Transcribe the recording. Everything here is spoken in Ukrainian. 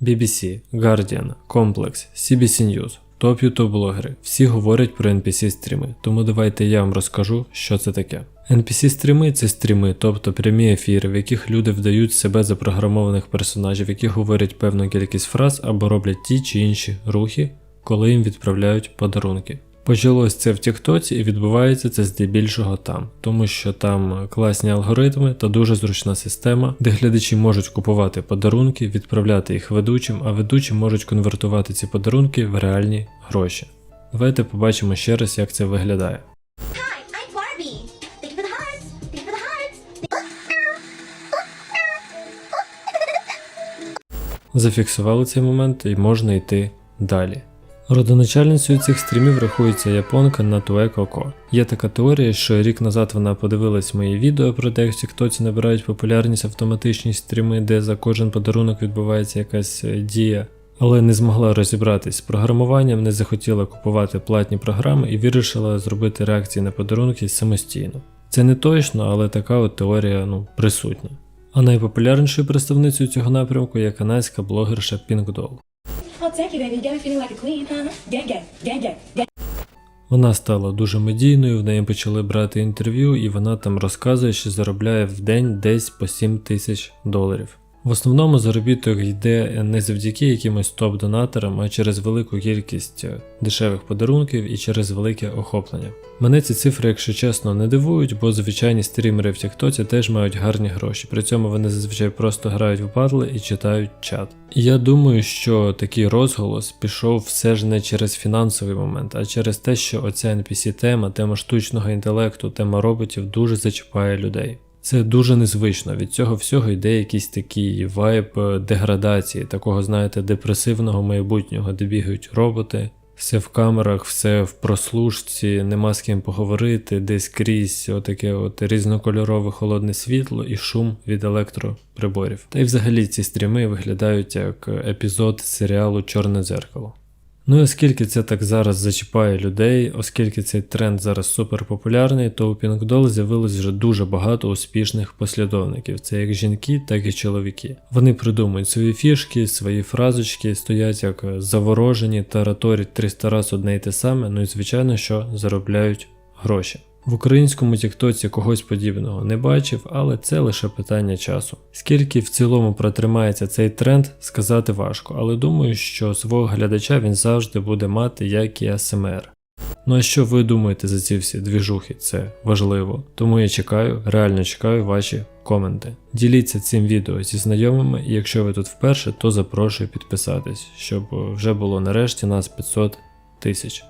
BBC, Guardian, Complex, CBC News, топ ютуб блогери всі говорять про NPC стріми, тому давайте я вам розкажу, що це таке. NPC стріми це стріми, тобто прямі ефіри, в яких люди вдають себе запрограмованих персонажів, які говорять певну кількість фраз або роблять ті чи інші рухи, коли їм відправляють подарунки. Почалось це в Тіктоці і відбувається це здебільшого там, тому що там класні алгоритми та дуже зручна система, де глядачі можуть купувати подарунки, відправляти їх ведучим, а ведучі можуть конвертувати ці подарунки в реальні гроші. Давайте побачимо ще раз, як це виглядає. Зафіксували цей момент і можна йти далі. Родоначальницею цих стрімів рахується японка Натуе Коко. Є така теорія, що рік назад вона подивилась мої відео про те, як в Тіктоці набирають популярність автоматичні стріми, де за кожен подарунок відбувається якась е, дія, але не змогла розібратись з програмуванням, не захотіла купувати платні програми і вирішила зробити реакції на подарунки самостійно. Це не точно, але така от теорія ну, присутня. А найпопулярнішою представницею цього напрямку є канадська блогерша Pink Gang, gang. Вона стала дуже медійною, в неї почали брати інтерв'ю, і вона там розказує, що заробляє в день десь по 7 тисяч доларів. В основному заробіток йде не завдяки якимось топ-донаторам, а через велику кількість е, дешевих подарунків і через велике охоплення. Мене ці цифри, якщо чесно, не дивують, бо звичайні стрімери в Тіктоці теж мають гарні гроші. При цьому вони зазвичай просто грають в батли і читають чат. Я думаю, що такий розголос пішов все ж не через фінансовий момент, а через те, що оця NPC-тема, тема штучного інтелекту, тема роботів дуже зачіпає людей. Це дуже незвично. Від цього всього йде якийсь такий вайб е, деградації, такого, знаєте, депресивного майбутнього, де бігають роботи, все в камерах, все в прослушці, нема з ким поговорити, десь крізь отаке от різнокольорове холодне світло і шум від електроприборів. Та й взагалі ці стріми виглядають як епізод серіалу Чорне дзеркало. Ну і оскільки це так зараз зачіпає людей, оскільки цей тренд зараз супер популярний, то у Пінкдол з'явилось вже дуже багато успішних послідовників. Це як жінки, так і чоловіки. Вони придумують свої фішки, свої фразочки, стоять як заворожені, та раторять 300 раз одне й те саме, ну і звичайно, що заробляють гроші. В українському тіктоці когось подібного не бачив, але це лише питання часу. Скільки в цілому протримається цей тренд, сказати важко, але думаю, що свого глядача він завжди буде мати, як і АСМР. Ну а що ви думаєте за ці всі двіжухи? Це важливо. Тому я чекаю, реально чекаю ваші коменти. Діліться цим відео зі знайомими, і якщо ви тут вперше, то запрошую підписатись, щоб вже було нарешті нас 500 тисяч.